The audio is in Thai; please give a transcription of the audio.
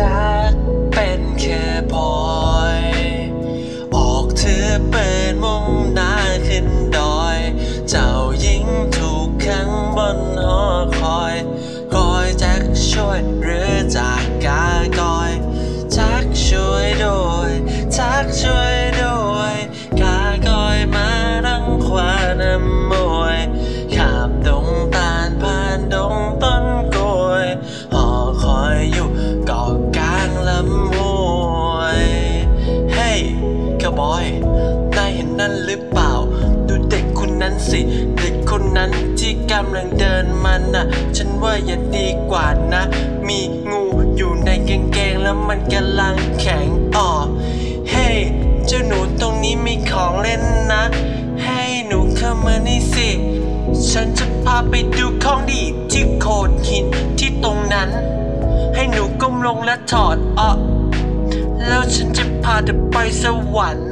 จากเป็นแค่พลอย ออกเธอเปิดมุ่งหน้าขึ้น คาวบอย นายเห็นนั่นหรือเปล่า ดูเด็กคนนั้นสิ เด็กคนนั้นที่กำลังเดินมันน่ะ ฉันว่าอย่าดีกว่านะ มีงูอยู่ในกางเกงแล้วมันกำลังแข็งอ่อเฮ้เจ้าหนูตรงนี้มีของเล่นนะ ให้หนูเข้ามานี่สิ ฉันจะพาไปดูของดีที่โขดหินที่ตรงนั้น ให้หนูก้มลงและถอดออกแล้วฉันจะ พาเธอไปสวรรค์